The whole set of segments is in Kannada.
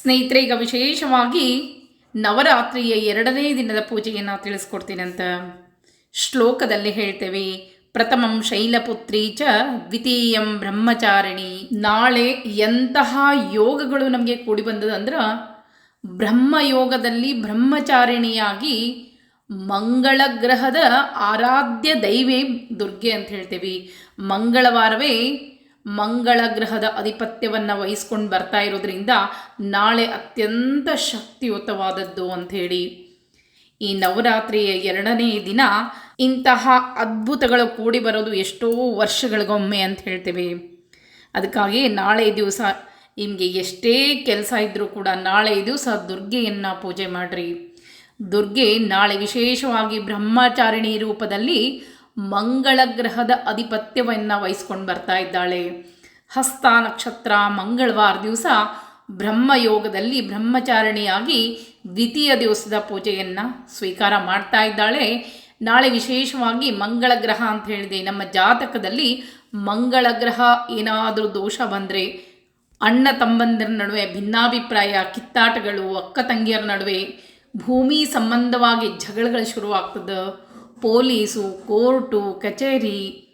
ಸ್ನೇಹಿತರೆ, ಈಗ ವಿಶೇಷವಾಗಿ ನವರಾತ್ರಿಯ ಎರಡನೇ ದಿನದ ಪೂಜೆಯನ್ನು ತಿಳಿಸ್ಕೊಡ್ತೀನಂತ ಶ್ಲೋಕದಲ್ಲಿ ಹೇಳ್ತೇವೆ. ಪ್ರಥಮಂ ಶೈಲಪುತ್ರಿ ಚ, ದ್ವಿತೀಯಂ ಬ್ರಹ್ಮಚಾರಿಣಿ. ನಾಳೆ ಎಂತಹ ಯೋಗಗಳು ನಮಗೆ ಕೂಡಿ ಬಂದದಂದ್ರೆ ಬ್ರಹ್ಮಯೋಗದಲ್ಲಿ ಬ್ರಹ್ಮಚಾರಿಣಿಯಾಗಿ ಮಂಗಳ ಗ್ರಹದ ಆರಾಧ್ಯ ದೈವೇ ದುರ್ಗೆ ಅಂತ ಹೇಳ್ತೇವೆ. ಮಂಗಳವಾರವೇ ಮಂಗಳ ಗ್ರಹದ ಅಧಿಪತ್ಯವನ್ನು ವಹಿಸ್ಕೊಂಡು ಬರ್ತಾ ಇರೋದ್ರಿಂದ ನಾಳೆ ಅತ್ಯಂತ ಶಕ್ತಿಯುತವಾದದ್ದು ಅಂಥೇಳಿ. ಈ ನವರಾತ್ರಿಯ ಎರಡನೇ ದಿನ ಇಂತಹ ಅದ್ಭುತಗಳು ಕೂಡಿ ಬರೋದು ಎಷ್ಟೋ ವರ್ಷಗಳಿಗೊಮ್ಮೆ ಅಂತ ಹೇಳ್ತೇವೆ. ಅದಕ್ಕಾಗಿ ನಾಳೆ ದಿವಸ ನಿಮಗೆ ಎಷ್ಟೇ ಕೆಲಸ ಇದ್ದರೂ ಕೂಡ ನಾಳೆ ದಿವಸ ದುರ್ಗೆಯನ್ನು ಪೂಜೆ ಮಾಡಿರಿ. ದುರ್ಗೆ ನಾಳೆ ವಿಶೇಷವಾಗಿ ಬ್ರಹ್ಮಚಾರಿಣಿ ರೂಪದಲ್ಲಿ ಮಂಗಳ ಗ್ರಹದ ಅಧಿಪತ್ಯವನ್ನು ವಹಿಸ್ಕೊಂಡು ಬರ್ತಾ ಇದ್ದಾಳೆ. ಹಸ್ತ ನಕ್ಷತ್ರ, ಮಂಗಳವಾರ ದಿವಸ ಬ್ರಹ್ಮಯೋಗದಲ್ಲಿ ಬ್ರಹ್ಮಚಾರಣಿಯಾಗಿ ದ್ವಿತೀಯ ದಿವಸದ ಪೂಜೆಯನ್ನು ಸ್ವೀಕಾರ ಮಾಡ್ತಾ ಇದ್ದಾಳೆ. ನಾಳೆ ವಿಶೇಷವಾಗಿ ಮಂಗಳ ಗ್ರಹ ಅಂತ ಹೇಳಿದೆ. ನಮ್ಮ ಜಾತಕದಲ್ಲಿ ಮಂಗಳ ಗ್ರಹ ಏನಾದರೂ ದೋಷ ಬಂದರೆ ಅಣ್ಣ ತಮ್ಮಂದಿರ ನಡುವೆ ಭಿನ್ನಾಭಿಪ್ರಾಯ, ಕಿತ್ತಾಟಗಳು, ಅಕ್ಕ ತಂಗಿಯರ ನಡುವೆ ಭೂಮಿ ಸಂಬಂಧವಾಗಿ ಜಗಳಗಳು ಶುರುವಾಗ್ತದೆ. ಪೊಲೀಸು, ಕೋರ್ಟು, ಕಚೇರಿ,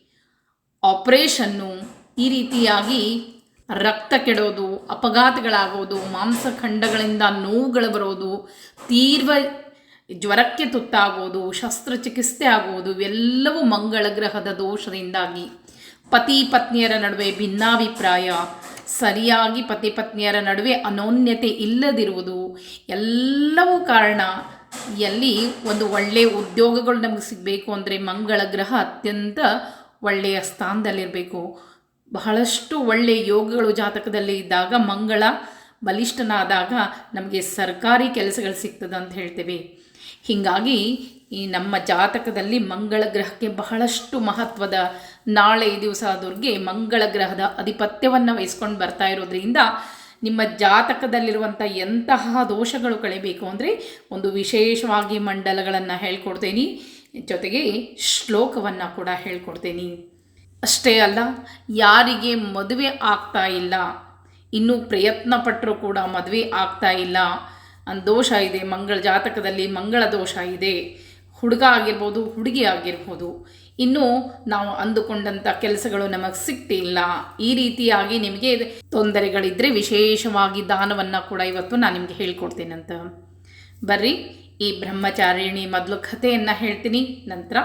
ಆಪ್ರೇಷನ್ನು ಈ ರೀತಿಯಾಗಿ ರಕ್ತ ಕೆಡೋದು, ಅಪಘಾತಗಳಾಗೋದು, ಮಾಂಸಖಂಡಗಳಿಂದ ನೋವುಗಳು ಬರೋದು, ತೀವ್ರ ಜ್ವರಕ್ಕೆ ತುತ್ತಾಗೋದು, ಶಸ್ತ್ರಚಿಕಿತ್ಸೆ ಆಗುವುದು ಇವೆಲ್ಲವೂ ಮಂಗಳ ಗ್ರಹದ ದೋಷದಿಂದಾಗಿ. ಪತಿ ಪತ್ನಿಯರ ನಡುವೆ ಭಿನ್ನಾಭಿಪ್ರಾಯ, ಸರಿಯಾಗಿ ಪತಿ ಪತ್ನಿಯರ ನಡುವೆ ಅನೋನ್ಯತೆ ಇಲ್ಲದಿರುವುದು, ಎಲ್ಲವೂ ಕಾರಣ ಎಲ್ಲಿ ಒಂದು ಒಳ್ಳೆಯ ಉದ್ಯೋಗಗಳು ನಮಗೆ ಸಿಗಬೇಕು ಅಂದರೆ ಮಂಗಳ ಗ್ರಹ ಅತ್ಯಂತ ಒಳ್ಳೆಯ ಸ್ಥಾನದಲ್ಲಿರಬೇಕು. ಬಹಳಷ್ಟು ಒಳ್ಳೆಯ ಯೋಗಗಳು ಜಾತಕದಲ್ಲಿ ಇದ್ದಾಗ ಮಂಗಳ ಬಲಿಷ್ಠನಾದಾಗ ನಮಗೆ ಸರ್ಕಾರಿ ಕೆಲಸಗಳು ಸಿಗ್ತದೆ ಅಂತ ಹೇಳ್ತೇವೆ. ಹೀಗಾಗಿ ಈ ನಮ್ಮ ಜಾತಕದಲ್ಲಿ ಮಂಗಳ ಗ್ರಹಕ್ಕೆ ಬಹಳಷ್ಟು ಮಹತ್ವದ ನಾಳೆ ದಿವಸ ದುರ್ಗೆ ಮಂಗಳ ಗ್ರಹದ ಆಧಿಪತ್ಯವನ್ನು ವಹಿಸ್ಕೊಂಡು ಬರ್ತಾ ಇರೋದ್ರಿಂದ ನಿಮ್ಮ ಜಾತಕದಲ್ಲಿರುವಂಥ ಎಂತಹ ದೋಷಗಳು ಕಳಿಬೇಕು ಅಂದರೆ ಒಂದು ವಿಶೇಷವಾಗಿ ಮಂಡಲಗಳನ್ನು ಹೇಳ್ಕೊಡ್ತೇನೆ. ಜೊತೆಗೆ ಶ್ಲೋಕವನ್ನು ಕೂಡ ಹೇಳ್ಕೊಡ್ತೇನೆ. ಅಷ್ಟೇ ಅಲ್ಲ, ಯಾರಿಗೆ ಮದುವೆ ಆಗ್ತಾ ಇಲ್ಲ, ಇನ್ನೂ ಪ್ರಯತ್ನ ಪಟ್ಟರೂ ಕೂಡ ಮದುವೆ ಆಗ್ತಾ ಇಲ್ಲ ದೋಷ ಇದೆ, ಮಂಗಳ ಜಾತಕದಲ್ಲಿ ಮಂಗಳ ದೋಷ ಇದೆ, ಹುಡುಗ ಆಗಿರ್ಬೋದು, ಹುಡುಗಿ ಆಗಿರ್ಬೋದು ಇನ್ನು ನಾವು ಅಂದುಕೊಂಡಂಥ ಕೆಲಸಗಳು ನಮಗೆ ಸಿಗ್ತಿಲ್ಲ. ಈ ರೀತಿಯಾಗಿ ನಿಮಗೆ ತೊಂದರೆಗಳಿದ್ದರೆ ವಿಶೇಷವಾಗಿ ದಾನವನ್ನು ಕೂಡ ಇವತ್ತು ನಾನು ನಿಮಗೆ ಹೇಳ್ಕೊಡ್ತೀನಂತ ಬರ್ರಿ, ಈ ಬ್ರಹ್ಮಚಾರಿಣಿ ಮೊದಲು ಕಥೆಯನ್ನು ಹೇಳ್ತೀನಿ, ನಂತರ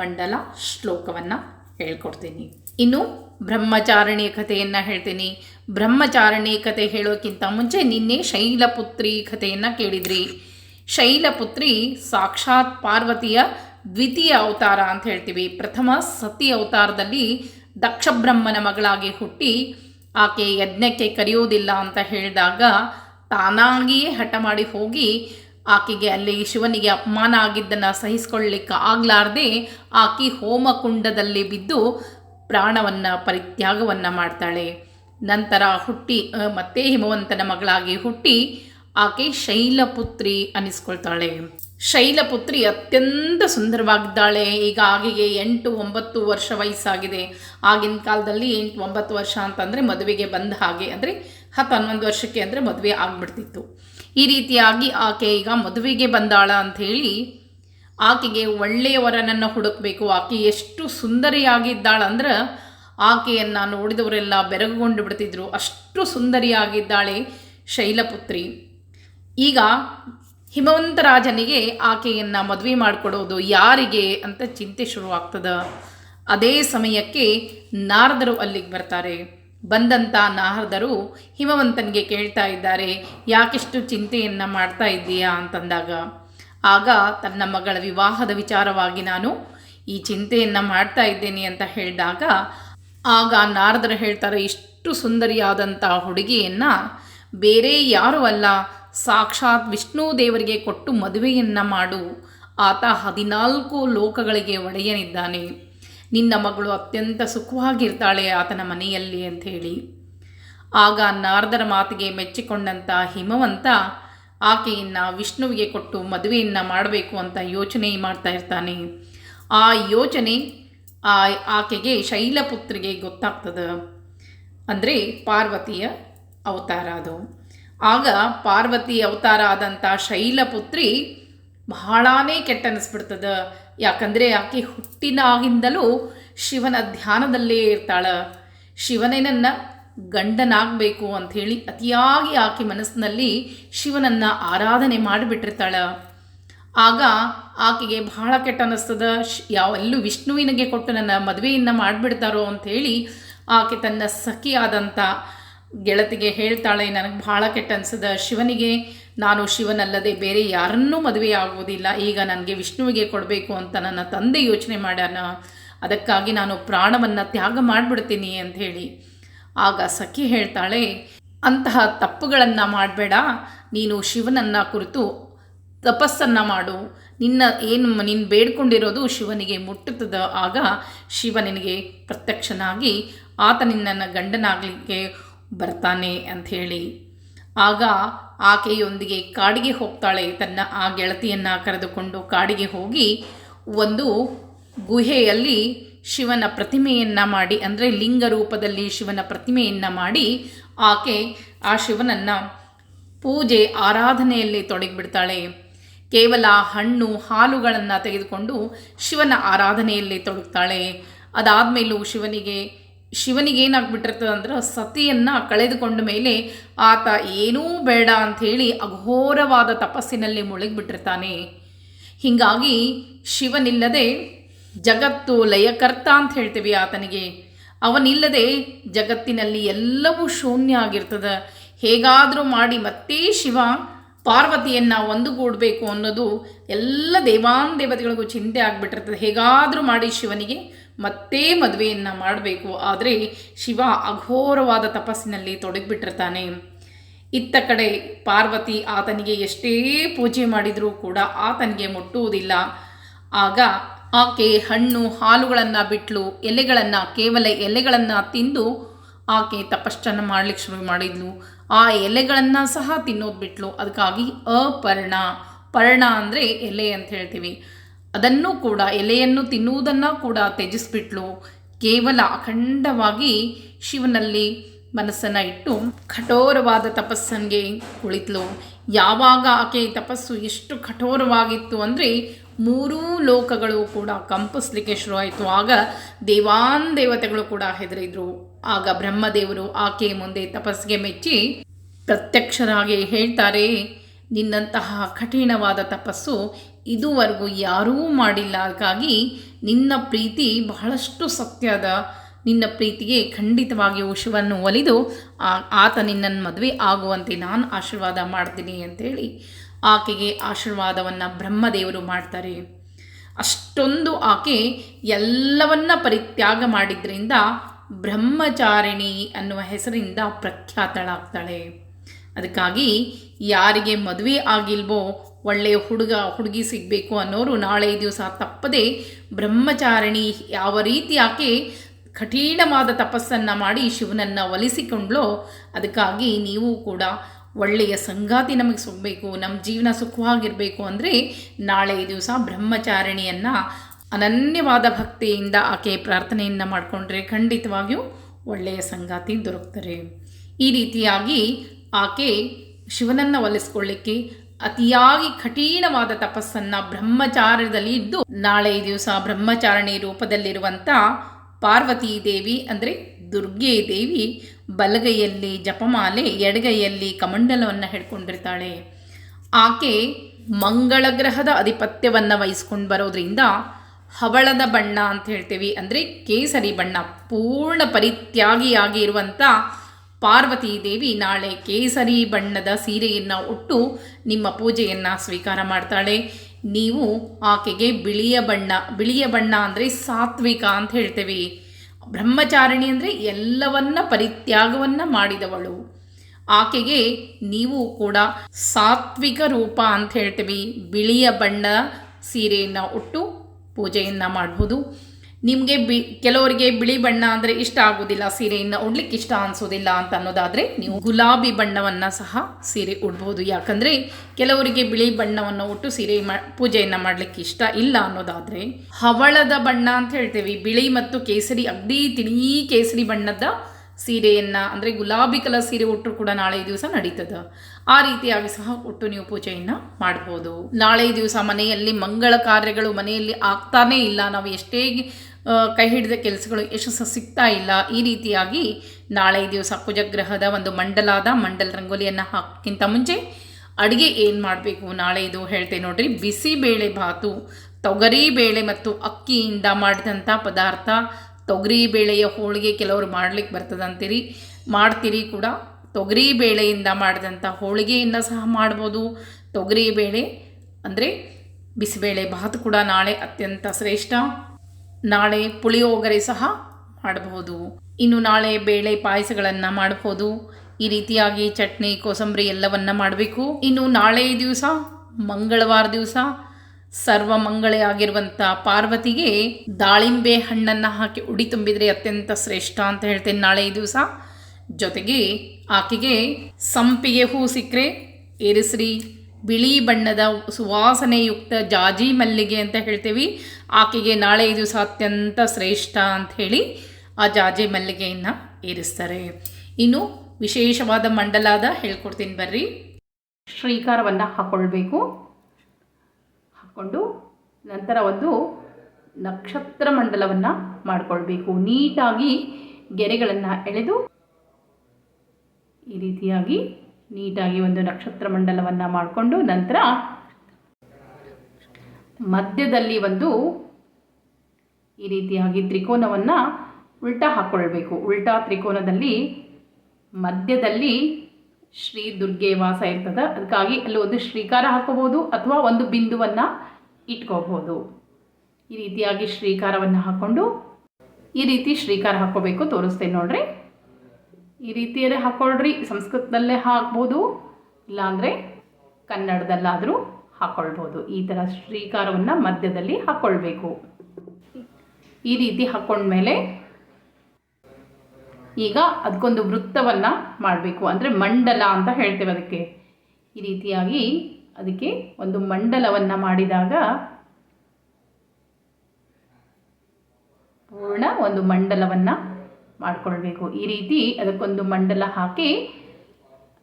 ಮಂಡಲ ಶ್ಲೋಕವನ್ನು ಹೇಳ್ಕೊಡ್ತೀನಿ. ಇನ್ನು ಬ್ರಹ್ಮಚಾರಿಣಿ ಕಥೆಯನ್ನು ಹೇಳ್ತೀನಿ. ಬ್ರಹ್ಮಚಾರಿಣಿ ಕಥೆ ಹೇಳೋಕ್ಕಿಂತ ಮುಂಚೆ ನಿನ್ನೆ ಶೈಲಪುತ್ರಿ ಕಥೆಯನ್ನು ಕೇಳಿದ್ರಿ. ಶೈಲಪುತ್ರಿ ಸಾಕ್ಷಾತ್ ಪಾರ್ವತಿಯ ದ್ವಿತೀಯ ಅವತಾರ ಅಂತ ಹೇಳ್ತೀವಿ. ಪ್ರಥಮ ಸತಿ ಅವತಾರದಲ್ಲಿ ದಕ್ಷ ಬ್ರಹ್ಮನ ಮಗಳಾಗಿ ಹುಟ್ಟಿ ಆಕೆ ಯಜ್ಞಕ್ಕೆ ಕರೆಯೋದಿಲ್ಲ ಅಂತ ಹೇಳಿದಾಗ ತಾನಾಗಿಯೇ ಹಠ ಮಾಡಿ ಹೋಗಿ ಆಕೆಗೆ ಅಲ್ಲಿ ಶಿವನಿಗೆ ಅಪಮಾನ ಆಗಿದ್ದನ್ನು ಸಹಿಸಿಕೊಳ್ಳಿಕ್ಕೆ ಆಗ್ಲಾರ್ದೆ ಆಕೆ ಹೋಮಕುಂಡದಲ್ಲಿ ಬಿದ್ದು ಪ್ರಾಣವನ್ನು ಪರಿತ್ಯಾಗವನ್ನು ಮಾಡ್ತಾಳೆ. ನಂತರ ಹುಟ್ಟಿ ಮತ್ತೆ ಹಿಮವಂತನ ಮಗಳಾಗಿ ಹುಟ್ಟಿ ಆಕೆ ಶೈಲಪುತ್ರಿ ಅನಿಸ್ಕೊಳ್ತಾಳೆ. ಶೈಲಪುತ್ರಿ ಅತ್ಯಂತ ಸುಂದರವಾಗಿದ್ದಾಳೆ. ಈಗ ಆಕೆಗೆ ಎಂಟು ಒಂಬತ್ತು ವರ್ಷ ವಯಸ್ಸಾಗಿದೆ. ಆಗಿನ ಕಾಲದಲ್ಲಿ ಎಂಟು ಒಂಬತ್ತು ವರ್ಷ ಅಂತಂದರೆ ಮದುವೆಗೆ ಬಂದ ಹಾಗೆ, ಅಂದರೆ ಹತ್ತು ಹನ್ನೊಂದು ವರ್ಷಕ್ಕೆ ಅಂದರೆ ಮದುವೆ ಆಗಿಬಿಡ್ತಿತ್ತು. ಈ ರೀತಿಯಾಗಿ ಆಕೆ ಈಗ ಮದುವೆಗೆ ಬಂದಾಳ ಅಂಥೇಳಿ ಆಕೆಗೆ ಒಳ್ಳೆಯ ವರನನ್ನು ಹುಡುಕಬೇಕು. ಆಕೆ ಎಷ್ಟು ಸುಂದರಿಯಾಗಿದ್ದಾಳಂದ್ರೆ ಆಕೆಯನ್ನು ನೋಡಿದವರೆಲ್ಲ ಬೆರಗುಗೊಂಡು ಬಿಡ್ತಿದ್ರು. ಅಷ್ಟು ಸುಂದರಿಯಾಗಿದ್ದಾಳೆ ಶೈಲಪುತ್ರಿ. ಈಗ ಹಿಮವಂತ ರಾಜನಿಗೆ ಆಕೆಯನ್ನು ಮದುವೆ ಮಾಡಿಕೊಡೋದು ಯಾರಿಗೆ ಅಂತ ಚಿಂತೆ ಶುರುವಾಗ್ತದ. ಅದೇ ಸಮಯಕ್ಕೆ ನಾರದರು ಅಲ್ಲಿಗೆ ಬರ್ತಾರೆ. ಬಂದಂಥ ನಾರದರು ಹಿಮವಂತನಿಗೆ ಕೇಳ್ತಾ ಇದ್ದಾರೆ, ಯಾಕೆಷ್ಟು ಚಿಂತೆಯನ್ನು ಮಾಡ್ತಾ ಇದ್ದೀಯಾ? ಅಂತಂದಾಗ, ಆಗ ತನ್ನ ಮಗಳ ವಿವಾಹದ ವಿಚಾರವಾಗಿ ನಾನು ಈ ಚಿಂತೆಯನ್ನು ಮಾಡ್ತಾ ಇದ್ದೇನೆ ಅಂತ ಹೇಳಿದಾಗ, ಆಗ ನಾರದರು ಹೇಳ್ತಾರೆ, ಇಷ್ಟು ಸುಂದರಿಯಾದಂಥ ಹುಡುಗಿಯನ್ನು ಬೇರೆ ಯಾರೂ ಅಲ್ಲ. ಸಾಕ್ಷಾತ್ ವಿಷ್ಣು ದೇವರಿಗೆ ಕೊಟ್ಟು ಮದುವೆಯನ್ನು ಮಾಡು. ಆತ ಹದಿನಾಲ್ಕು ಲೋಕಗಳಿಗೆ ಒಡೆಯನಿದ್ದಾನೆ. ನಿನ್ನ ಮಗಳು ಅತ್ಯಂತ ಸುಖವಾಗಿರ್ತಾಳೆ ಆತನ ಮನೆಯಲ್ಲಿ ಅಂತ ಹೇಳಿ. ಆಗ ನಾರದರ ಮಾತಿಗೆ ಮೆಚ್ಚಿಕೊಂಡಂಥ ಹಿಮವಂತ ಆಕೆಯನ್ನು ವಿಷ್ಣುವಿಗೆ ಕೊಟ್ಟು ಮದುವೆಯನ್ನು ಮಾಡಬೇಕು ಅಂತ ಯೋಚನೆ ಮಾಡ್ತಾ ಇರ್ತಾನೆ. ಆ ಯೋಚನೆ ಆ ಆಕೆಗೆ ಶೈಲಪುತ್ರಿಗೆ ಗೊತ್ತಾಗ್ತದೆ. ಅಂದರೆ ಪಾರ್ವತಿಯ ಅವತಾರ ಅದು. ಆಗ ಪಾರ್ವತಿ ಅವತಾರ ಆದಂಥ ಶೈಲಪುತ್ರಿ ಬಹಳಾನೇ ಕೆಟ್ಟ ಅನಿಸ್ಬಿಡ್ತದ ಯಾಕಂದರೆ ಆಕೆ ಹುಟ್ಟಿನಾಗಿಂದಲೂ ಶಿವನ ಧ್ಯಾನದಲ್ಲೇ ಇರ್ತಾಳೆ. ಶಿವನೇ ನನ್ನ ಗಂಡನಾಗಬೇಕು ಅಂಥೇಳಿ ಅತಿಯಾಗಿ ಆಕೆ ಮನಸ್ಸಿನಲ್ಲಿ ಶಿವನನ್ನು ಆರಾಧನೆ ಮಾಡಿಬಿಟ್ಟಿರ್ತಾಳೆ. ಆಗ ಆಕೆಗೆ ಬಹಳ ಕೆಟ್ಟ ಅನ್ನಿಸ್ತದ ಶ್- ಯಾವೆಲ್ಲೂ ವಿಷ್ಣುವಿನಿಗೆ ಕೊಟ್ಟು ನನ್ನ ಮದುವೆಯನ್ನು ಮಾಡಿಬಿಡ್ತಾರೋ ಅಂಥೇಳಿ ಆಕೆ ತನ್ನ ಸಖಿಯಾದಂಥ ಗೆಳತಿಗೆ ಹೇಳ್ತಾಳೆ, ನನಗೆ ಬಹಳ ಕೆಟ್ಟ ಅನ್ಸದ ಶಿವನಿಗೆ ನಾನು ಶಿವನಲ್ಲದೆ ಬೇರೆ ಯಾರನ್ನೂ ಮದುವೆ ಆಗುವುದಿಲ್ಲ. ಈಗ ನನಗೆ ವಿಷ್ಣುವಿಗೆ ಕೊಡಬೇಕು ಅಂತ ನನ್ನ ತಂದೆ ಯೋಚನೆ ಮಾಡ್ಯಾನ. ಅದಕ್ಕಾಗಿ ನಾನು ಪ್ರಾಣವನ್ನು ತ್ಯಾಗ ಮಾಡಿಬಿಡ್ತೀನಿ ಅಂತ ಹೇಳಿ. ಆಗ ಸಖಿ ಹೇಳ್ತಾಳೆ, ಅಂತಹ ತಪ್ಪುಗಳನ್ನು ಮಾಡಬೇಡ. ನೀನು ಶಿವನನ್ನು ಕುರಿತು ತಪಸ್ಸನ್ನು ಮಾಡು. ನಿನ್ನ ಏನು ನೀನು ಬೇಡ್ಕೊಂಡಿರೋದು ಶಿವನಿಗೆ ಮುಟ್ಟುತ್ತದ. ಆಗ ಶಿವ ನಿನಗೆ ಪ್ರತ್ಯಕ್ಷನಾಗಿ, ಆತ ನಿನ್ನನ್ನು ಗಂಡನಾಗಲಿಕ್ಕೆ ಬರ್ತಾನೆ ಅಂಥೇಳಿ. ಆಗ ಆಕೆಯೊಂದಿಗೆ ಕಾಡಿಗೆ ಹೋಗ್ತಾಳೆ ತನ್ನ ಆ ಗೆಳತಿಯನ್ನು ಕರೆದುಕೊಂಡು ಕಾಡಿಗೆ ಹೋಗಿ ಒಂದು ಗುಹೆಯಲ್ಲಿ ಶಿವನ ಪ್ರತಿಮೆಯನ್ನು ಮಾಡಿ, ಅಂದರೆ ಲಿಂಗ ರೂಪದಲ್ಲಿ ಶಿವನ ಪ್ರತಿಮೆಯನ್ನು ಮಾಡಿ ಆಕೆ ಆ ಶಿವನನ್ನು ಪೂಜೆ ಆರಾಧನೆಯಲ್ಲಿ ತೊಡಗಿಬಿಡ್ತಾಳೆ. ಕೇವಲ ಹಣ್ಣು ಹಾಲುಗಳನ್ನು ತೆಗೆದುಕೊಂಡು ಶಿವನ ಆರಾಧನೆಯಲ್ಲಿ ತೊಡಗ್ತಾಳೆ. ಅದಾದಮೇಲೂ ಶಿವನಿಗೆ ಶಿವನಿಗೆ ಏನಾಗ್ಬಿಟ್ಟಿರ್ತದೆ ಅಂದ್ರೆ ಸತಿಯನ್ನು ಕಳೆದುಕೊಂಡ ಮೇಲೆ ಆತ ಏನೂ ಬೇಡ ಅಂಥೇಳಿ ಅಘೋರವಾದ ತಪಸ್ಸಿನಲ್ಲಿ ಮುಳುಗಿಬಿಟ್ಟಿರ್ತಾನೆ. ಹೀಗಾಗಿ ಶಿವನಿಲ್ಲದೆ ಜಗತ್ತು ಲಯಕರ್ತ ಅಂತ ಹೇಳ್ತೀವಿ ಆತನಿಗೆ. ಅವನಿಲ್ಲದೆ ಜಗತ್ತಿನಲ್ಲಿ ಎಲ್ಲವೂ ಶೂನ್ಯ ಆಗಿರ್ತದೆ. ಹೇಗಾದರೂ ಮಾಡಿ ಮತ್ತೆ ಶಿವ ಪಾರ್ವತಿಯನ್ನು ಒಂದುಗೂಡಬೇಕು ಅನ್ನೋದು ಎಲ್ಲ ದೇವಾನ್ ದೇವತೆಗಳಿಗೂ ಚಿಂತೆ ಆಗಿಬಿಟ್ಟಿರ್ತದೆ. ಹೇಗಾದರೂ ಮಾಡಿ ಶಿವನಿಗೆ ಮತ್ತೆ ಮದುವೆಯನ್ನು ಮಾಡಬೇಕು. ಆದರೆ ಶಿವ ಅಘೋರವಾದ ತಪಸ್ಸಿನಲ್ಲಿ ತೊಡಗಿಬಿಟ್ಟಿರ್ತಾನೆ. ಇತ್ತ ಕಡೆ ಪಾರ್ವತಿ ಆತನಿಗೆ ಎಷ್ಟೇ ಪೂಜೆ ಮಾಡಿದರೂ ಕೂಡ ಆತನಿಗೆ ಮುಟ್ಟುವುದಿಲ್ಲ. ಆಗ ಆಕೆ ಹಣ್ಣು ಹಾಲುಗಳನ್ನು ಬಿಟ್ಲು, ಎಲೆಗಳನ್ನು, ಕೇವಲ ಎಲೆಗಳನ್ನು ತಿಂದು ಆಕೆ ತಪಸ್ಸನ್ನು ಮಾಡಲಿಕ್ಕೆ ಶುರು ಮಾಡಿದ್ಲು. ಆ ಎಲೆಗಳನ್ನು ಸಹ ತಿನ್ನೋದು ಬಿಟ್ಲು ಅದಕ್ಕಾಗಿ ಅಪರ್ಣ. ಪರ್ಣ ಅಂದರೆ ಎಲೆ ಅಂತ ಹೇಳ್ತೀವಿ. ಅದನ್ನು ಕೂಡ, ಎಲೆಯನ್ನು ತಿನ್ನುವುದನ್ನು ಕೂಡ ತ್ಯಜಿಸ್ಬಿಟ್ಲು. ಕೇವಲ ಅಖಂಡವಾಗಿ ಶಿವನಲ್ಲಿ ಮನಸ್ಸನ್ನು ಇಟ್ಟು ಕಠೋರವಾದ ತಪಸ್ಸನ್ಗೆ ಕುಳಿತಲು. ಯಾವಾಗ ಆಕೆ ತಪಸ್ಸು ಎಷ್ಟು ಕಠೋರವಾಗಿತ್ತು ಅಂದರೆ ಮೂರೂ ಲೋಕಗಳು ಕೂಡ ಕಂಪಿಸ್ಲಿಕ್ಕೆ ಶುರುವಾಯಿತು. ಆಗ ದೇವಾನ್ ದೇವತೆಗಳು ಕೂಡ ಹೆದರಿದ್ರು. ಆಗ ಬ್ರಹ್ಮದೇವರು ಆಕೆ ಮುಂದೆ ತಪಸ್ಸಿಗೆ ಮೆಚ್ಚಿ ಪ್ರತ್ಯಕ್ಷರಾಗಿ ಹೇಳ್ತಾರೆ, ನಿನ್ನಂತಹ ಕಠಿಣವಾದ ತಪಸ್ಸು ಇದುವರೆಗೂ ಯಾರೂ ಮಾಡಿಲ್ಲ ಹಾಗಾಗಿ ನಿನ್ನ ಪ್ರೀತಿ ಬಹಳಷ್ಟು ಸತ್ಯದ ನಿನ್ನ ಪ್ರೀತಿಗೆ ಖಂಡಿತವಾಗಿಯೂ ಶಿವನ್ನು ಒಲಿದು ಆತ ನಿನ್ನನ್ನು ಮದುವೆ ಆಗುವಂತೆ ನಾನು ಆಶೀರ್ವಾದ ಮಾಡ್ತೀನಿ ಅಂತೇಳಿ ಆಕೆಗೆ ಆಶೀರ್ವಾದವನ್ನು ಬ್ರಹ್ಮದೇವರು ಮಾಡ್ತಾರೆ. ಅಷ್ಟೊಂದು ಆಕೆ ಎಲ್ಲವನ್ನ ಪರಿತ್ಯಾಗ ಮಾಡಿದ್ರಿಂದ ಬ್ರಹ್ಮಚಾರಿಣಿ ಅನ್ನುವ ಹೆಸರಿಂದ ಪ್ರಖ್ಯಾತಳಾಗ್ತಾಳೆ. ಅದಕ್ಕಾಗಿ ಯಾರಿಗೆ ಮದುವೆ ಆಗಿಲ್ವೋ ಒಳ್ಳೆಯ ಹುಡುಗ, ಹುಡುಗಿ ಸಿಗಬೇಕು ಅನ್ನೋರು ನಾಳೆ ದಿವಸ ತಪ್ಪದೆ ಬ್ರಹ್ಮಚಾರಿಣಿ ಯಾವ ರೀತಿ ಆಕೆ ಕಠಿಣವಾದ ತಪಸ್ಸನ್ನು ಮಾಡಿ ಶಿವನನ್ನು ಒಲಿಸಿಕೊಂಡ್ಲೋ ಅದಕ್ಕಾಗಿ ನೀವು ಕೂಡ ಒಳ್ಳೆಯ ಸಂಗಾತಿ ನಮಗೆ ಸಿಗಬೇಕು ನಮ್ಮ ಜೀವನ ಸುಖವಾಗಿರಬೇಕು ಅಂದರೆ ನಾಳೆ ದಿವಸ ಬ್ರಹ್ಮಚಾರಿಣಿಯನ್ನು ಅನನ್ಯವಾದ ಭಕ್ತಿಯಿಂದ ಆಕೆ ಪ್ರಾರ್ಥನೆಯನ್ನು ಮಾಡಿಕೊಂಡ್ರೆ ಖಂಡಿತವಾಗಿಯೂ ಒಳ್ಳೆಯ ಸಂಗಾತಿ ದೊರಕ್ತಾರೆ. ಈ ರೀತಿಯಾಗಿ ಆಕೆ ಶಿವನನ್ನು ಒಲಿಸ್ಕೊಳ್ಳಿಕ್ಕೆ ಅತಿಯಾಗಿ ಕಠಿಣವಾದ ತಪಸ್ಸನ್ನ ಬ್ರಹ್ಮಚಾರ್ಯದಲ್ಲಿ ಇದ್ದು, ನಾಳೆ ದಿವಸ ಬ್ರಹ್ಮಚಾರಣಿ ರೂಪದಲ್ಲಿರುವಂಥ ಪಾರ್ವತೀ ದೇವಿ ಅಂದರೆ ದುರ್ಗೆ ದೇವಿ ಬಲಗೈಯಲ್ಲಿ ಜಪಮಾಲೆ, ಎಡಗೈಯಲ್ಲಿ ಕಮಂಡಲವನ್ನು ಹಿಡ್ಕೊಂಡಿರ್ತಾಳೆ. ಆಕೆ ಮಂಗಳ ಗ್ರಹದ ಅಧಿಪತ್ಯವನ್ನು ವಹಿಸ್ಕೊಂಡು ಬರೋದ್ರಿಂದ ಹವಳದ ಬಣ್ಣ ಅಂತ ಹೇಳ್ತೀವಿ ಅಂದರೆ ಕೇಸರಿ ಬಣ್ಣ, ಪೂರ್ಣ ಪರಿತ್ಯಾಗಿಯಾಗಿ ಇರುವಂಥ ಪಾರ್ವತೀ ದೇವಿ ನಾಳೆ ಕೇಸರಿ ಬಣ್ಣದ ಸೀರೆಯನ್ನು ಉಟ್ಟು ನಿಮ್ಮ ಪೂಜೆಯನ್ನು ಸ್ವೀಕಾರ ಮಾಡ್ತಾಳೆ. ನೀವು ಆಕೆಗೆ ಬಿಳಿಯ ಬಣ್ಣ ಬಿಳಿಯ ಬಣ್ಣ ಅಂದರೆ ಸಾತ್ವಿಕ ಅಂತ ಹೇಳ್ತೇವೆ. ಬ್ರಹ್ಮಚಾರಿಣಿ ಅಂದರೆ ಎಲ್ಲವನ್ನ ಪರಿತ್ಯಾಗವನ್ನು ಮಾಡಿದವಳು. ಆಕೆಗೆ ನೀವು ಕೂಡ ಸಾತ್ವಿಕ ರೂಪ ಅಂತ ಹೇಳ್ತೀವಿ. ಬಿಳಿಯ ಬಣ್ಣ ಸೀರೆಯನ್ನು ಉಟ್ಟು ಪೂಜೆಯನ್ನು ಮಾಡ್ಬೋದು. ನಿಮಗೆ ಬಿ, ಕೆಲವರಿಗೆ ಬಿಳಿ ಬಣ್ಣ ಅಂದರೆ ಇಷ್ಟ ಆಗೋದಿಲ್ಲ, ಸೀರೆಯನ್ನು ಉಡ್ಲಿಕ್ಕೆ ಇಷ್ಟ ಅನಿಸೋದಿಲ್ಲ ಅಂತ ಅನ್ನೋದಾದರೆ ನೀವು ಗುಲಾಬಿ ಬಣ್ಣವನ್ನು ಸಹ ಸೀರೆ ಉಡ್ಬೋದು. ಯಾಕಂದರೆ ಕೆಲವರಿಗೆ ಬಿಳಿ ಬಣ್ಣವನ್ನು ಉಟ್ಟು ಸೀರೆ ಪೂಜೆಯನ್ನು ಮಾಡಲಿಕ್ಕೆ ಇಷ್ಟ ಇಲ್ಲ ಅನ್ನೋದಾದರೆ ಹವಳದ ಬಣ್ಣ ಅಂತ ಹೇಳ್ತೇವೆ. ಬಿಳಿ ಮತ್ತು ಕೇಸರಿ, ಅಗ್ದಿ ತಿಳಿ ಕೇಸರಿ ಬಣ್ಣದ ಸೀರೆಯನ್ನು, ಅಂದರೆ ಗುಲಾಬಿ ಕಲರ್ ಸೀರೆ ಉಟ್ಟರು ಕೂಡ ನಾಳೆ ದಿವಸ ನಡೀತದ. ಆ ರೀತಿಯಾಗಿ ಸಹ ಒಟ್ಟು ನೀವು ಪೂಜೆಯನ್ನು ಮಾಡ್ಬೋದು. ನಾಳೆ ದಿವಸ ಮನೆಯಲ್ಲಿ ಮಂಗಳ ಕಾರ್ಯಗಳು ಮನೆಯಲ್ಲಿ ಆಗ್ತಾನೇ ಇಲ್ಲ. ನಾವು ಎಷ್ಟೇ ಕೈ ಹಿಡಿದ ಕೆಲಸಗಳು ಯಶಸ್ಸು ಸಿಗ್ತಾ ಇಲ್ಲ. ಈ ರೀತಿಯಾಗಿ ನಾಳೆ ದಿವಸ ಕುಜಗ್ರಹದ ಒಂದು ಮಂಡಲಾದ ಮಂಡಲ ರಂಗೋಲಿಯನ್ನು ಹಾಕಿಂತ ಮುಂಚೆ ಅಡುಗೆ ಏನು ಮಾಡಬೇಕು? ನಾಳೆ ಇದು ಹೇಳ್ತೇನೆ ನೋಡ್ರಿ. ಬಿಸಿಬೇಳೆ ಭಾತು, ತೊಗರಿ ಬೇಳೆ ಮತ್ತು ಅಕ್ಕಿಯಿಂದ ಮಾಡಿದಂಥ ಪದಾರ್ಥ ತೊಗರಿ ಬೇಳೆಯ ಹೋಳಿಗೆ ಕೆಲವರು ಮಾಡ್ಲಿಕ್ಕೆ ಬರ್ತದಂತೀರಿ. ಮಾಡ್ತೀರಿ ಕೂಡ. ತೊಗರಿ ಬೇಳೆಯಿಂದ ಮಾಡಿದಂಥ ಹೋಳಿಗೆಯನ್ನು ಸಹ ಮಾಡ್ಬೋದು. ತೊಗರಿ ಬೇಳೆ ಅಂದರೆ ಬಿಸಿಬೇಳೆ ಭಾತ್ ಕೂಡ ನಾಳೆ ಅತ್ಯಂತ ಶ್ರೇಷ್ಠ. ನಾಳೆ ಪುಳಿಯೋಗರೆ ಸಹ ಮಾಡಬಹುದು ಇನ್ನು ನಾಳೆ ಬೇಳೆ ಪಾಯಸಗಳನ್ನು ಮಾಡಬಹುದು ಈ ರೀತಿಯಾಗಿ ಚಟ್ನಿ, ಕೋಸಂಬರಿ ಎಲ್ಲವನ್ನ ಮಾಡಬೇಕು. ಇನ್ನು ನಾಳೆ ದಿವಸ, ಮಂಗಳವಾರ ದಿವಸ ಸರ್ವ ಮಂಗಳೆ ಆಗಿರುವಂಥ ಪಾರ್ವತಿಗೆ ದಾಳಿಂಬೆ ಹಣ್ಣನ್ನು ಹಾಕಿ ಉಡಿ ತುಂಬಿದರೆ ಅತ್ಯಂತ ಶ್ರೇಷ್ಠ ಅಂತ ಹೇಳ್ತೇನೆ ನಾಳೆ ಈ ದಿವಸ. ಜೊತೆಗೆ ಆಕೆಗೆ ಸಂಪಿಗೆ ಹೂ ಸಿಕ್ಕರೆ ಏರಿಸ್ರಿ, ಬಿಳಿ ಬಣ್ಣದ ಸುವಾಸನೆಯುಕ್ತ ಜಾಜಿ ಮಲ್ಲಿಗೆ ಅಂತ ಹೇಳ್ತೀವಿ. ಆಕೆಗೆ ನಾಳೆ ಈ ದಿವಸ ಅತ್ಯಂತ ಶ್ರೇಷ್ಠ ಅಂತ ಹೇಳಿ ಆ ಜಾಜಿ ಮಲ್ಲಿಗೆಯನ್ನು ಏರಿಸ್ತಾರೆ. ಇನ್ನು ವಿಶೇಷವಾದ ಮಂಡಲಾದ ಹೇಳ್ಕೊಡ್ತೀನಿ ಬರ್ರಿ. ಶ್ರೀಕಾರವನ್ನು ಹಾಕ್ಕೊಳ್ಬೇಕು ಹಾಕ್ಕೊಂಡು ನಂತರ ಒಂದು ನಕ್ಷತ್ರ ಮಂಡಲವನ್ನು ಮಾಡಿಕೊಳ್ಬೇಕು. ನೀಟಾಗಿ ಗೆರೆಗಳನ್ನು ಎಳೆದು ಈ ರೀತಿಯಾಗಿ ನೀಟಾಗಿ ಒಂದು ನಕ್ಷತ್ರ ಮಂಡಲವನ್ನು ಮಾಡಿಕೊಂಡು ನಂತರ ಮಧ್ಯದಲ್ಲಿ ಒಂದು ಈ ರೀತಿಯಾಗಿ ತ್ರಿಕೋನವನ್ನು ಉಲ್ಟಾ ಹಾಕ್ಕೊಳ್ಬೇಕು ಉಲ್ಟಾ ತ್ರಿಕೋನದಲ್ಲಿ ಮಧ್ಯದಲ್ಲಿ ಶ್ರೀ ದುರ್ಗೆ ವಾಸ ಇರ್ತದೆ. ಅದಕ್ಕಾಗಿ ಅಲ್ಲಿ ಒಂದು ಶ್ರೀಕಾರ ಹಾಕೋಬೋದು ಅಥವಾ ಒಂದು ಬಿಂದುವನ್ನು ಇಟ್ಕೋಬೋದು ಈ ರೀತಿಯಾಗಿ ಶ್ರೀಕಾರವನ್ನು ಹಾಕ್ಕೊಂಡು ಈ ರೀತಿ ಶ್ರೀಕಾರ ಹಾಕೋಬೇಕು ತೋರಿಸ್ತೇನೆ ನೋಡ್ರಿ. ಈ ರೀತಿಯಲ್ಲೇ ಹಾಕ್ಕೊಳ್ರಿ ಸಂಸ್ಕೃತದಲ್ಲೇ ಹಾಕ್ಬೋದು, ಇಲ್ಲಾಂದರೆ ಕನ್ನಡದಲ್ಲಾದರೂ ಹಾಕ್ಕೊಳ್ಬೋದು ಈ ಥರ ಶ್ರೀಕಾರವನ್ನು ಮಧ್ಯದಲ್ಲಿ ಹಾಕ್ಕೊಳ್ಬೇಕು ಈ ರೀತಿ ಹಾಕ್ಕೊಂಡ್ಮೇಲೆ ಈಗ ಅದಕ್ಕೊಂದು ವೃತ್ತವನ್ನು ಮಾಡಬೇಕು. ಅಂದರೆ ಮಂಡಲ ಅಂತ ಹೇಳ್ತೇವೆ ಅದಕ್ಕೆ. ಈ ರೀತಿಯಾಗಿ ಅದಕ್ಕೆ ಒಂದು ಮಂಡಲವನ್ನು ಮಾಡಿದಾಗ ಪೂರ್ಣ ಒಂದು ಮಂಡಲವನ್ನು ಮಾಡಿಕೊಳ್ಬೇಕು. ಈ ರೀತಿ ಅದಕ್ಕೊಂದು ಮಂಡಲ ಹಾಕಿ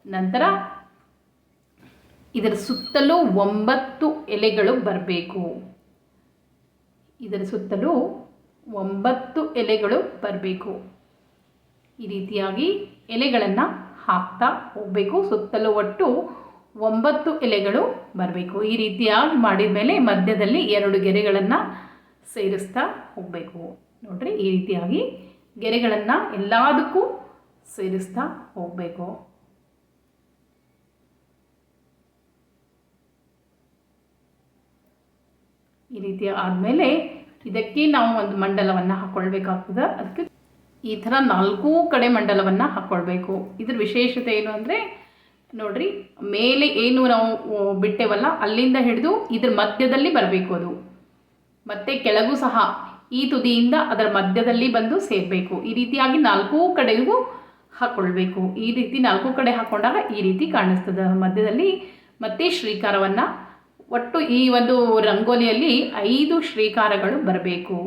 ನಂತರ ಇದರ ಸುತ್ತಲೂ ಒಂಬತ್ತು ಎಲೆಗಳು ಬರಬೇಕು. ಇದರ ಸುತ್ತಲೂ ಒಂಬತ್ತು ಎಲೆಗಳು ಬರಬೇಕು. ಈ ರೀತಿಯಾಗಿ ಎಲೆಗಳನ್ನು ಹಾಕ್ತಾ ಹೋಗಬೇಕು. ಸುತ್ತಲೂ ಒಟ್ಟು ಒಂಬತ್ತು ಎಲೆಗಳು ಬರಬೇಕು. ಈ ರೀತಿಯಾಗಿ ಮಾಡಿದ ಮೇಲೆ ಮಧ್ಯದಲ್ಲಿ ಎರಡು ಗೆರೆಗಳನ್ನು ಸೇರಿಸ್ತಾ ಹೋಗಬೇಕು. ನೋಡ್ರಿ, ಈ ರೀತಿಯಾಗಿ ಗೆರೆಗಳನ್ನು ಎಲ್ಲದಕ್ಕೂ ಸೇರಿಸ್ತಾ ಹೋಗಬೇಕು. ಈ ರೀತಿ ಆದಮೇಲೆ ಇದಕ್ಕೆ ನಾವು ಒಂದು ಮಂಡಲವನ್ನು ಹಾಕ್ಕೊಳ್ಬೇಕಾಗ್ತದೆ ಅದಕ್ಕೆ ಈ ಥರ ನಾಲ್ಕೂ ಕಡೆ ಮಂಡಲವನ್ನು ಹಾಕ್ಕೊಳ್ಬೇಕು ಇದ್ರ ವಿಶೇಷತೆ ಏನು ಅಂದರೆ, ನೋಡ್ರಿ, ಮೇಲೆ ಏನು ನಾವು ಬಿಟ್ಟೆವಲ್ಲ, ಅಲ್ಲಿಂದ ಹಿಡಿದು ಇದ್ರ ಮಧ್ಯದಲ್ಲಿ ಬರಬೇಕು ಅದು. ಮತ್ತೆ ಕೆಳಗೂ ಸಹ ಈ ತುದಿಯಿಂದ ಅದರ ಮಧ್ಯದಲ್ಲಿ ಬಂದು ಸೇರಬೇಕು. ಈ ರೀತಿಯಾಗಿ ನಾಲ್ಕೂ ಕಡೆಗೂ ಹಾಕ್ಕೊಳ್ಬೇಕು ಈ ರೀತಿ ನಾಲ್ಕು ಕಡೆ ಹಾಕ್ಕೊಂಡಾಗ ಈ ರೀತಿ ಕಾಣಿಸ್ತದೆ ಮಧ್ಯದಲ್ಲಿ. ಮತ್ತೆ ಶ್ರೀಕಾರವನ್ನು ಒಟ್ಟು ಈ ಒಂದು ರಂಗೋಲಿಯಲ್ಲಿ ಐದು ಶ್ರೀಕಾರಗಳು ಬರಬೇಕು.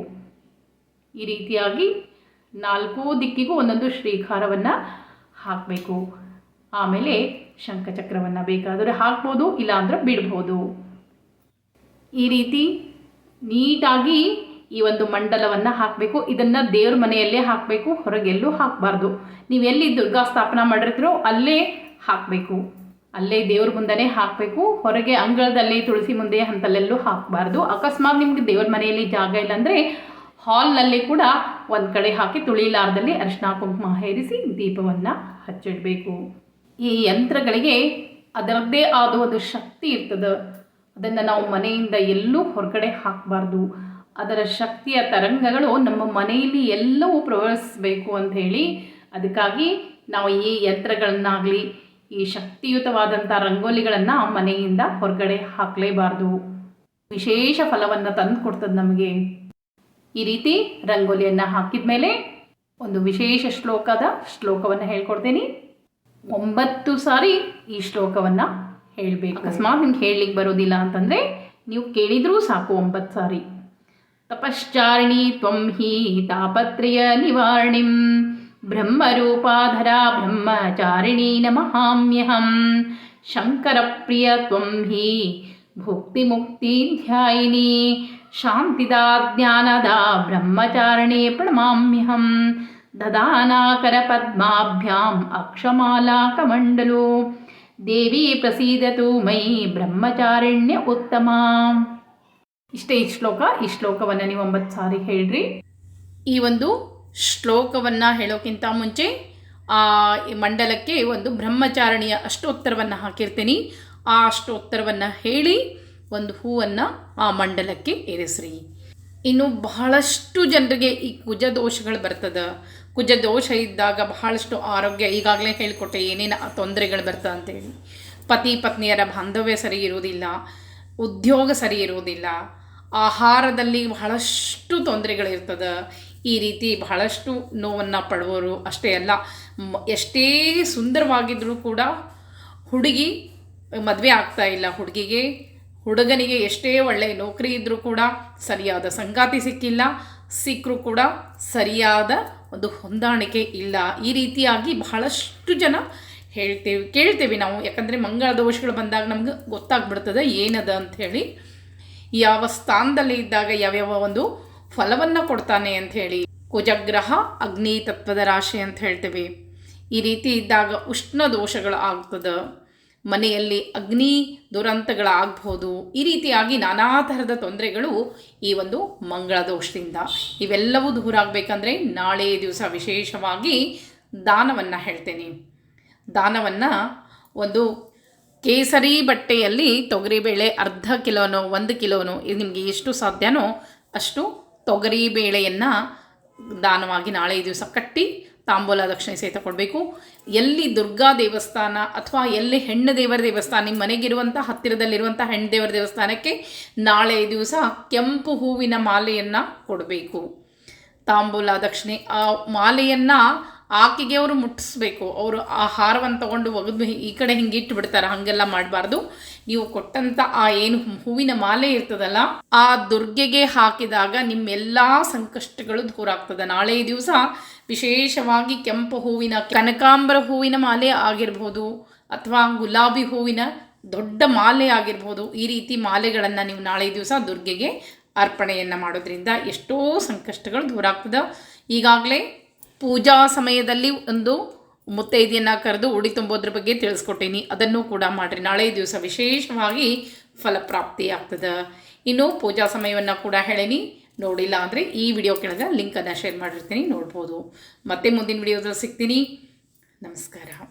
ಈ ರೀತಿಯಾಗಿ ನಾಲ್ಕು ದಿಕ್ಕಿಗೂ ಒಂದೊಂದು ಶ್ರೀಕಾರವನ್ನು ಹಾಕಬೇಕು. ಆಮೇಲೆ ಶಂಖಚಕ್ರವನ್ನು ಬೇಕಾದರೆ ಹಾಕ್ಬೋದು, ಇಲ್ಲಾಂದ್ರೆ ಬಿಡ್ಬೋದು. ಈ ರೀತಿ ನೀಟಾಗಿ ಈ ಒಂದು ಮಂಡಲವನ್ನು ಹಾಕಬೇಕು. ಇದನ್ನು ದೇವ್ರ ಮನೆಯಲ್ಲೇ ಹಾಕಬೇಕು, ಹೊರಗೆಲ್ಲೂ ಹಾಕಬಾರ್ದು. ನೀವು ಎಲ್ಲಿ ದುರ್ಗಾ ಸ್ಥಾಪನಾ ಮಾಡಿರ್ತೀರೋ ಅಲ್ಲೇ ಹಾಕಬೇಕು. ಅಲ್ಲೇ ದೇವ್ರ ಮುಂದೆನೇ ಹಾಕಬೇಕು. ಹೊರಗೆ ಅಂಗಳದಲ್ಲಿ ತುಳಸಿ ಮುಂದೆ ಅಂತಲ್ಲೆಲ್ಲೂ ಹಾಕಬಾರ್ದು. ಅಕಸ್ಮಾತ್ ನಿಮಗೆ ದೇವ್ರ ಮನೆಯಲ್ಲಿ ಜಾಗ ಇಲ್ಲ ಅಂದರೆ ಹಾಲ್ನಲ್ಲಿ ಕೂಡ ಒಂದು ಕಡೆ ಹಾಕಿ ತುಳಿಲಾರದಲ್ಲಿ ಅರಿಶಿನ ಕುಂಕುಮ ಹೇರಿಸಿ ದೀಪವನ್ನು ಹಚ್ಚಿಡಬೇಕು. ಈ ಯಂತ್ರಗಳಿಗೆ ಅದರದ್ದೇ ಆದ ಒಂದು ಶಕ್ತಿ ಇರ್ತದೆ. ಅದನ್ನು ನಾವು ಮನೆಯಿಂದ ಎಲ್ಲೂ ಹೊರಗಡೆ ಹಾಕಬಾರ್ದು. ಅದರ ಶಕ್ತಿಯ ತರಂಗಗಳು ನಮ್ಮ ಮನೆಯಲ್ಲಿ ಎಲ್ಲವೂ ಪ್ರವಹಿಸಬೇಕು ಅಂತ ಹೇಳಿ ಅದಕ್ಕಾಗಿ ನಾವು ಈ ಯಂತ್ರಗಳನ್ನಾಗಲಿ, ಈ ಶಕ್ತಿಯುತವಾದಂಥ ರಂಗೋಲಿಗಳನ್ನು ಮನೆಯಿಂದ ಹೊರಗಡೆ ಹಾಕಲೇಬಾರ್ದು. ವಿಶೇಷ ಫಲವನ್ನು ತಂದು ಕೊಡ್ತದೆ ನಮಗೆ. ಈ ರೀತಿ ರಂಗೋಲಿಯನ್ನು ಹಾಕಿದ ಮೇಲೆ ಒಂದು ವಿಶೇಷ ಶ್ಲೋಕದ ಶ್ಲೋಕವನ್ನು ಹೇಳ್ಕೊಡ್ತೀನಿ. ಒಂಬತ್ತು ಸಾರಿ ಈ ಶ್ಲೋಕವನ್ನು ಹೇಳಬೇಕು. ಅಕಸ್ಮಾತ್ ನಿಮ್ಗೆ ಹೇಳಲಿಕ್ಕೆ ಬರೋದಿಲ್ಲ ಅಂತಂದರೆ ನೀವು ಕೇಳಿದರೂ ಸಾಕು ಒಂಬತ್ತು ಸಾರಿ. ತಪಶ್ಚಾರಿಣಿ ತ್ವಂ ಹಿ ತಾಪತ್ರಯ ನಿವಾರ್ಣಿಂ. ಬ್ರಹ್ಮರೂಪಾಧರಾ ಬ್ರಹ್ಮಚಾರಿಣಿ ನಮಹಾಮ್ಯಹಂ. ಶಂಕರಪ್ರಿಯ ತ್ವಂ ಹಿ ಭುಕ್ತಿಮುಕ್ತಿಧ್ಯಾಯಿನಿ ಶಾಂತಿದಾ ಜ್ಞಾನದ ಬ್ರಹ್ಮಚಾರಿಣೇ ಪ್ರಣಮಾಮ್ಯಹಂ ದದಾನಾಕರಪದ್ಮಾಭ್ಯಾಂ ಅಕ್ಷಮಾಲಾಕಮಂಡಲು ದೇವಿ ಪ್ರಸೀದತು ಮೈ ಬ್ರಹ್ಮಚಾರಿಣ್ಯ ಉತ್ತಮ ಇಷ್ಟೇ ಈ ಶ್ಲೋಕ ಈ ಶ್ಲೋಕವನ್ನು ನೀವು ಒಂಬತ್ತು ಸಾರಿ ಹೇಳ್ರಿ. ಈ ಒಂದು ಶ್ಲೋಕವನ್ನು ಹೇಳೋಕ್ಕಿಂತ ಮುಂಚೆ, ಆ ಈ ಮಂಡಲಕ್ಕೆ ಒಂದು ಬ್ರಹ್ಮಚಾರಣಿಯ ಅಷ್ಟೋತ್ತರವನ್ನು ಹಾಕಿರ್ತೀನಿ. ಆ ಅಷ್ಟೋತ್ತರವನ್ನು ಹೇಳಿ ಒಂದು ಹೂವನ್ನು ಆ ಮಂಡಲಕ್ಕೆ ಇರಿಸ್ರಿ ಇನ್ನು ಬಹಳಷ್ಟು ಜನರಿಗೆ ಈ ಕುಜ ದೋಷಗಳು ಬರ್ತದೆ. ಕುಜ ದೋಷ ಇದ್ದಾಗ ಬಹಳಷ್ಟು ಆರೋಗ್ಯ ಈಗಾಗಲೇ ಹೇಳಿಕೊಟ್ಟೆ ಏನೇನು ತೊಂದರೆಗಳು ಬರ್ತದೆ ಅಂತೇಳಿ. ಪತಿ ಪತ್ನಿಯರ ಬಾಂಧವ್ಯ ಸರಿ ಇರುವುದಿಲ್ಲ, ಉದ್ಯೋಗ ಸರಿ ಇರುವುದಿಲ್ಲ, ಆಹಾರದಲ್ಲಿ ಬಹಳಷ್ಟು ತೊಂದರೆಗಳಿರ್ತದೆ ಈ ರೀತಿ ಬಹಳಷ್ಟು ನೋವನ್ನು ಪಡುವವರು ಅಷ್ಟೇ ಅಲ್ಲ ಎಷ್ಟೇ ಸುಂದರವಾಗಿದ್ದರೂ ಕೂಡ ಹುಡುಗಿ ಮದುವೆ ಆಗ್ತಾ ಇಲ್ಲ. ಹುಡುಗಿಗೆ ಹುಡುಗನಿಗೆ ಎಷ್ಟೇ ಒಳ್ಳೆಯ ನೌಕರಿ ಇದ್ದರೂ ಕೂಡ ಸರಿಯಾದ ಸಂಗಾತಿ ಸಿಕ್ಕಿಲ್ಲ ಸಿಕ್ಕರೂ ಕೂಡ ಸರಿಯಾದ ಒಂದು ಹೊಂದಾಣಿಕೆ ಇಲ್ಲ. ಈ ರೀತಿಯಾಗಿ ಬಹಳಷ್ಟು ಜನ ಹೇಳ್ತೇವೆ, ಕೇಳ್ತೇವೆ ನಾವು. ಯಾಕಂದರೆ ಮಂಗಳ ದೋಷಗಳು ಬಂದಾಗ ನಮ್ಗೆ ಗೊತ್ತಾಗ್ಬಿಡ್ತದೆ ಏನದ ಅಂಥೇಳಿ ಯಾವ ಸ್ಥಾನದಲ್ಲಿ ಇದ್ದಾಗ ಯಾವ್ಯಾವ ಒಂದು ಫಲವನ್ನು ಕೊಡ್ತಾನೆ ಅಂತ ಹೇಳಿ. ಕುಜಗ್ರಹ, ಅಗ್ನಿ ತತ್ವದ ರಾಶಿ ಅಂತ ಹೇಳ್ತೇವೆ. ಈ ರೀತಿ ಇದ್ದಾಗ ಉಷ್ಣ ದೋಷಗಳು ಆಗ್ತದೆ. ಮನೆಯಲ್ಲಿ ಅಗ್ನಿ ದುರಂತಗಳಾಗ್ಬೋದು ಈ ರೀತಿಯಾಗಿ ನಾನಾ ಥರದ ತೊಂದರೆಗಳು ಈ ಒಂದು ಮಂಗಳ ದೋಷದಿಂದ ಇವೆಲ್ಲವೂ ದೂರ ಆಗಬೇಕಂದ್ರೆ ನಾಳೆ ದಿವಸ ವಿಶೇಷವಾಗಿ ದಾನವನ್ನು ಹೇಳ್ತೇನೆ. ದಾನವನ್ನು ಒಂದು ಕೇಸರಿ ಬಟ್ಟೆಯಲ್ಲಿ ತೊಗರಿಬೇಳೆ ಅರ್ಧ ಕಿಲೋನೋ, ಒಂದು ಕಿಲೋನೋ, ಇದು ನಿಮಗೆ ಎಷ್ಟು ಸಾಧ್ಯನೋ ಅಷ್ಟು ತೊಗರಿ ಬೇಳೆಯನ್ನು ದಾನವಾಗಿ ನಾಳೆ ದಿವಸ ಕಟ್ಟಿ ತಾಂಬೂಲ ದಕ್ಷಿಣೆ ಸಹಿತ ಕೊಡಬೇಕು. ಎಲ್ಲಿ ದುರ್ಗಾ ದೇವಸ್ಥಾನ ಅಥವಾ ಎಲ್ಲಿ ಹೆಣ್ಣು ದೇವರ ದೇವಸ್ಥಾನ ನಿಮ್ಮ ಮನೆಗಿರುವಂಥ ಹತ್ತಿರದಲ್ಲಿರುವಂಥ ಹೆಣ್ಣು ದೇವರ ದೇವಸ್ಥಾನಕ್ಕೆ ನಾಳೆ ದಿವಸ ಕೆಂಪು ಹೂವಿನ ಮಾಲೆಯನ್ನು ಕೊಡಬೇಕು. ತಾಂಬೂಲ ದಕ್ಷಿಣೆ, ಆ ಮಾಲೆಯನ್ನು ಆಕೆಗೆ ಅವರು ಮುಟ್ಟಿಸ್ಬೇಕು. ಅವರು ಆ ಹಾರವನ್ನು ತಗೊಂಡು ಒಗೆದು ಈ ಕಡೆ ಹಿಂಗೆ ಇಟ್ಟು ಬಿಡ್ತಾರೆ ಹಾಗೆಲ್ಲ ಮಾಡಬಾರ್ದು. ನೀವು ಕೊಟ್ಟಂಥ ಆ ಏನು ಹೂವಿನ ಮಾಲೆ ಇರ್ತದಲ್ಲ, ಆ ದುರ್ಗೆಗೆ ಹಾಕಿದಾಗ ನಿಮ್ಮೆಲ್ಲ ಸಂಕಷ್ಟಗಳು ದೂರ ಆಗ್ತದೆ. ನಾಳೆ ದಿವಸ ವಿಶೇಷವಾಗಿ ಕೆಂಪು ಹೂವಿನ ಕನಕಾಂಬರ ಹೂವಿನ ಮಾಲೆ ಆಗಿರ್ಬೋದು ಅಥವಾ ಗುಲಾಬಿ ಹೂವಿನ ದೊಡ್ಡ ಮಾಲೆ ಆಗಿರ್ಬೋದು, ಈ ರೀತಿ ಮಾಲೆಗಳನ್ನು ನೀವು ನಾಳೆ ದಿವಸ ದುರ್ಗೆಗೆ ಅರ್ಪಣೆಯನ್ನು ಮಾಡೋದ್ರಿಂದ ಎಷ್ಟೋ ಸಂಕಷ್ಟಗಳು ದೂರ ಆಗ್ತದೆ. ಈಗಾಗಲೇ ಪೂಜಾ ಸಮಯದಲ್ಲಿ ಒಂದು ಮುತ್ತೈದೆಯನ್ನು ಕರೆದು ಉಡಿ ತುಂಬೋದ್ರ ಬಗ್ಗೆ ತಿಳಿಸ್ಕೊಟ್ಟೀನಿ. ಅದನ್ನು ಕೂಡ ಮಾಡಿರಿ. ನಾಳೆ ದಿವಸ ವಿಶೇಷವಾಗಿ ಫಲಪ್ರಾಪ್ತಿ ಆಗ್ತದೆ ಇನ್ನು ಪೂಜಾ ಸಮಯವನ್ನು ಕೂಡ ಹೇಳೀನಿ. ನೋಡಿಲ್ಲ ಅಂದರೆ ಈ ವಿಡಿಯೋ ಕೆಳಗೆ ಲಿಂಕನ್ನು ಶೇರ್ ಮಾಡಿರ್ತೀನಿ ನೋಡ್ಬೋದು. ಮತ್ತೆ ಮುಂದಿನ ವಿಡಿಯೋದಲ್ಲಿ ಸಿಗ್ತೀನಿ. ನಮಸ್ಕಾರ.